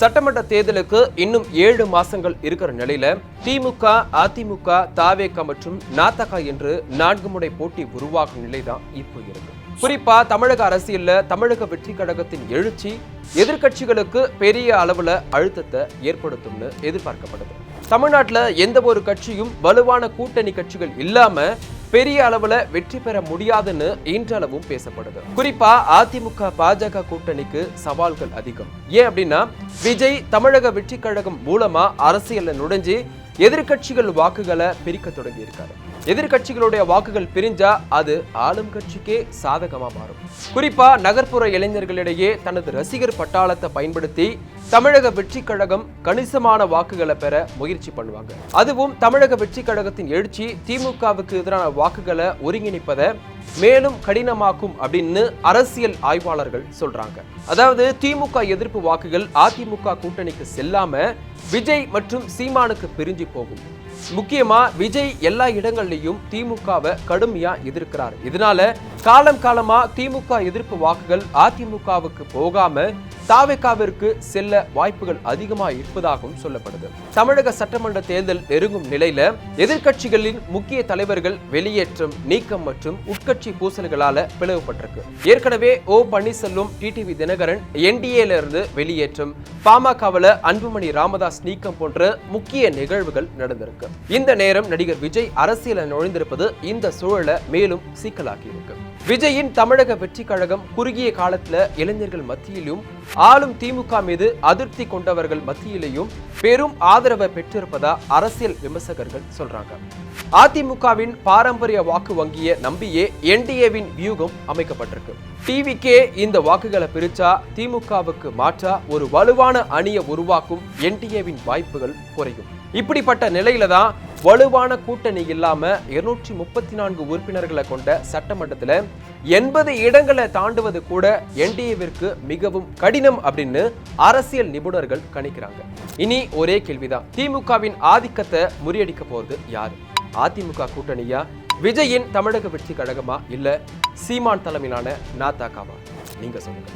சட்டமன்ற தேர்தலுக்கு இன்னும் ஏழு மாசங்கள் இருக்கிற நிலையில திமுக அதிமுக தாவேக மற்றும் நாத்தக என்று நான்கு முறை போட்டி உருவாகும் நிலைதான் இப்போ இருக்கு. குறிப்பா தமிழக அரசியல்ல தமிழக வெற்றி கழகத்தின் எழுச்சி எதிர்க்கட்சிகளுக்கு பெரிய அளவுல அழுத்தத்தை ஏற்படுத்தும்னு எதிர்பார்க்கப்படுது. தமிழ்நாட்டில் எந்த ஒரு கட்சியும் வலுவான கூட்டணி கட்சிகள் இல்லாம பெரிய அளவுல வெற்றி பெற முடியாதுன்னு இன்றளவும் பேசப்படுது. குறிப்பா அதிமுக பாஜக கூட்டணிக்கு சவால்கள் அதிகம். ஏன் அப்படின்னா விஜய் தமிழக வெற்றி கழகம் மூலமா அரசியல்ல நுழைஞ்சு எதிர்கட்சிகள் வாக்குகளை பிரிக்க தொடங்கி இருக்காரு எதிர்க்கட்சிகளுடைய வாக்குகள் பிரிஞ்சா அது ஆளும் கட்சிக்கே சாதகமா மாறும். குறிப்பா நகர்ப்புற இளைஞர்களிடையே தனது ரசிகர் பட்டாளத்தை பயன்படுத்தி தமிழக வெற்றி கழகம் கணிசமான வாக்குகளை பெற முயற்சி பண்ணுவாங்க. அதுவும் தமிழக வெற்றி கழகத்தின் எழுச்சி திமுகவுக்கு எதிரான வாக்குகளை ஒருங்கிணைப்பதை மேலும் கடினமாக்கும் அப்படின்னு அரசியல் ஆய்வாளர்கள் சொல்றாங்க. அதாவது திமுக எதிர்ப்பு வாக்குகள் அதிமுக கூட்டணிக்கு செல்லாம விஜய் மற்றும் சீமானுக்கு பிரிஞ்சு போகும். முக்கியமா விஜய் எல்லா இடங்கள்லயும் திமுகவை கடுமையா எதிர்க்கிறார். இதனால காலம் காலமா திமுக எதிர்ப்பு வாக்குகள் அதிமுகவுக்கு போகாம தாவேக்காவிற்கு செல்ல வாய்ப்புகள் அதிகமா இருப்பதாகவும் சொல்லப்படுது. தமிழக சட்டமன்ற தேர்தல் நெருங்கும் நிலையில எதிர்கட்சிகளின் முக்கிய தலைவர்கள் வெளியேற்றம் நீக்கம் மற்றும் உட்கட்சி பூசல்களால பிளவுபட்டிருக்கு. ஏற்கனவே ஓ பன்னீர்செல்வம் டிடிவி தினகரன் என்டிஏல இருந்து வெளியேற்றம் பாமகவில் அன்புமணி ராமதாஸ் நீக்கம் போன்ற முக்கிய நிகழ்வுகள் நடந்திருக்கு. இந்த நேரம் நடிகர் விஜய் அரசியல நுழைந்திருப்பது இந்த சூழலை மேலும் சிக்கலாக்கி இருக்கு விஜயின் தமிழக வெற்றி கழகம் குறுகிய காலத்துல இளைஞர்கள் மத்தியிலும் ஆளும் திமுக மீது அதிருப்தி கொண்டவர்கள் மத்தியிலையும் பெரும் ஆதரவை பெற்றிருப்பதா அரசியல் விமர்சகர்கள் சொல்றாங்க. அதிமுகவின் பாரம்பரிய வாக்கு வங்கியை நம்பியே என்டிஏவின் வியூகம் அமைக்கப்பட்டிருக்கு. டிவிக்கே இந்த வாக்குகளை பிரிச்சா திமுகவுக்கு மாற்றா ஒரு வலுவான அணியை உருவாக்கும் என்டிஏவின் வாய்ப்புகள் குறையும். இப்படிப்பட்ட நிலையில தான் வலுவான கூட்டணி இல்லாம இருநூற்றி முப்பத்தி நான்கு உறுப்பினர்களை கொண்ட சட்டமன்றத்தில் எண்பது இடங்களை தாண்டுவது கூட என்டிஏவிற்கு மிகவும் கடினம் அப்படின்னு அரசியல் நிபுணர்கள் கணிக்கிறாங்க. இனி ஒரே கேள்விதான். திமுகவின் ஆதிக்கத்தை முறியடிக்க போறது யாரு? அதிமுக கூட்டணியா? விஜயின் தமிழக வெற்றி கழகமா? இல்ல சீமான் தலைமையிலான நாத்தாக்காவா நீங்க சொல்லுங்க.